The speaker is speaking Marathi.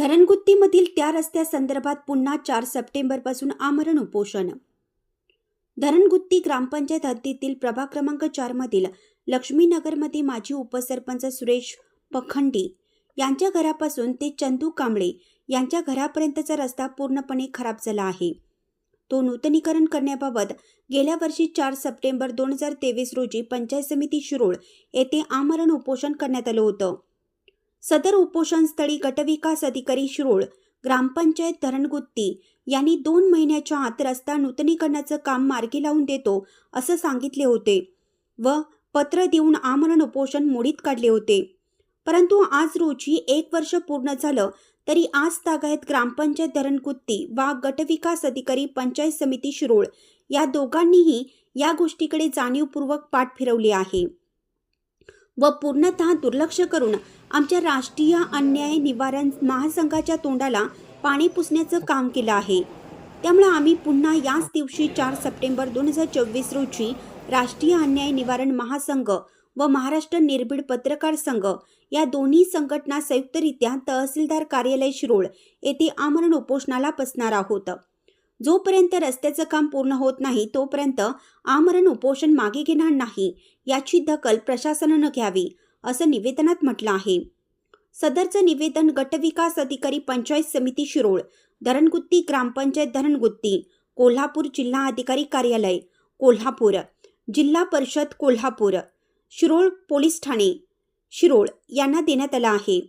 धरणगुत्तीमधील त्या रस्त्यासंदर्भात पुन्हा चार सप्टेंबरपासून आमरण उपोषण. धरणगुत्ती ग्रामपंचायत हद्दीतील प्रभाग क्रमांक चारमधील लक्ष्मीनगरमध्ये माजी उपसरपंच सुरेश पखंडी यांच्या घरापासून ते चंदू कांबळे यांच्या घरापर्यंतचा रस्ता पूर्णपणे खराब झाला आहे. तो नूतनीकरण करण्याबाबत गेल्या वर्षी चार सप्टेंबर दोन हजार तेवीस रोजी पंचायत समिती शिरोळ येथे आमरण उपोषण करण्यात आलं होतं. सदर उपोषणस्थळी गटविकास अधिकारी शिरोळ ग्रामपंचायत धरणगुत्ती यांनी दोन महिन्याच्या आत रस्ता नूतनीकरणाचं काम मार्गी लावून देतो असं सांगितले होते व पत्र देऊन आमरण उपोषण मोडीत काढले होते. परंतु आज रोजी एक वर्ष पूर्ण झालं तरी आज तागायत ग्रामपंचायत धरणगुत्ती वा गटविकास अधिकारी पंचायत समिती शिरोळ या दोघांनीही या गोष्टीकडे जाणीवपूर्वक पाठ फिरवली आहे. व पूर्णतः दुर्लक्ष करून आमच्या राष्ट्रीय अन्याय निवारण महासंघाच्या तोंडाला पाणी पुसण्याचं काम केलं आहे. त्यामुळे आम्ही पुन्हा याच दिवशी चार सप्टेंबर दोन हजार चोवीस रोजी राष्ट्रीय अन्याय निवारण महासंघ व महाराष्ट्र निर्भीड पत्रकार संघ या दोन्ही संघटना संयुक्तरित्या तहसीलदार कार्यालय शिरोळ येथे आमरण उपोषणाला बसणार आहोत. जोपर्यंत रस्त्याचं काम पूर्ण होत नाही तोपर्यंत आमरण उपोषण मागे घेणार नाही याची दखल प्रशासनानं घ्यावी असं निवेदनात म्हटलं आहे. सदरचं निवेदन गटविकास अधिकारी पंचायत समिती शिरोळ धरणगुत्ती ग्रामपंचायत धरणगुत्ती कोल्हापूर जिल्हा अधिकारी कार्यालय कोल्हापूर जिल्हा परिषद कोल्हापूर शिरोळ पोलीस ठाणे शिरोळ यांना देण्यात आलं आहे.